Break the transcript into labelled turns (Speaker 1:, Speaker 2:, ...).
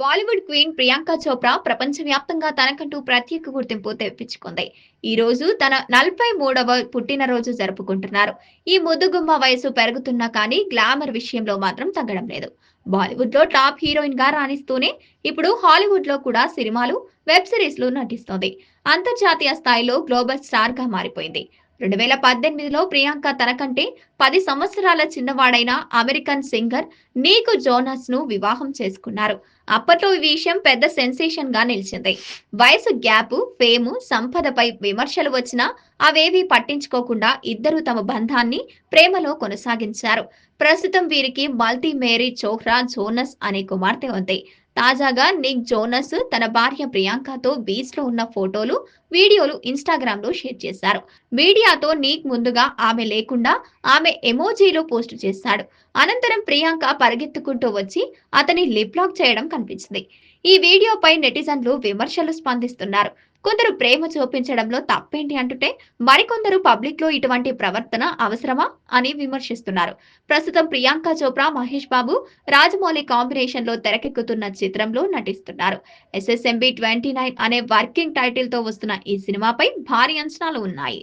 Speaker 1: Bollywood queen Priyanka Chopra ప్రపంచవ్యాప్తంగా తనకంటూ ప్రత్యేక గుర్తింపు తెప్పించుకుంది. ఈ రోజు తన నలభై మూడవ పుట్టినరోజు జరుపుకుంటున్నారు. ఈ ముద్దుగుమ్మ వయసు పెరుగుతున్నా కానీ గ్లామర్ విషయంలో మాత్రం తగ్గడం లేదు. బాలీవుడ్లో టాప్ హీరోయిన్గా రాణిస్తూనే ఇప్పుడు హాలీవుడ్లో కూడా సినిమాలు వెబ్ సిరీస్లో నటిస్తోంది. అంతర్జాతీయ స్థాయిలో గ్లోబల్ స్టార్గా మారిపోయింది. రెండు వేల పద్దెనిమిదిలో ప్రియాంక తనకంటే పది సంవత్సరాల చిన్నవాడైన అమెరికన్ సింగర్ నీకు జోనస్ను వివాహం చేసుకున్నారు. అప్పట్లో ఈ విషయం పెద్ద సెన్సేషన్గా నిలిచింది. వయసు గ్యాప్ ఫేము సంపదపై విమర్శలు వచ్చినా అవేవి పట్టించుకోకుండా ఇద్దరు తమ బంధాన్ని ప్రేమలో కొనసాగించారు. ప్రస్తుతం వీరికి మల్టీ మేరీ చోహ్రా జోనస్ అనే కుమార్తె ఉంది. తాజాగా నిక్ జోనస్ తన భార్య ప్రియాంకతో బీచ్లో ఉన్న ఫోటోలు వీడియోలు ఇన్స్టాగ్రామ్లో షేర్ చేశారు. మీడియాతో నీక్ ముందుగా ఆమె లేకుండా ఆమె ఎమోజీలో పోస్ట్ చేశాడు. అనంతరం ప్రియాంక పరిగెత్తుకుంటూ వచ్చి అతని లిప్ లాక్ చేయడం కనిపించింది. ఈ వీడియోపై నెటిజన్లు విమర్శలు స్పందిస్తున్నారు. కొందరు ప్రేమ చూపించడంలో తప్పేంటి అంటుంటే మరికొందరు పబ్లిక్లో ఇటువంటి ప్రవర్తన అవసరమా అని విమర్శిస్తున్నారు. ప్రస్తుతం ప్రియాంక చోప్రా మహేష్ బాబు రాజమౌళి కాంబినేషన్లో తెరకెక్కుతున్న చిత్రంలో నటిస్తున్నారు. ఎస్ఎస్ఎంబి ట్వంటీ నైన్ అనే వర్కింగ్ టైటిల్తో వస్తున్న ఈ సినిమాపై భారీ అంచనాలు ఉన్నాయి.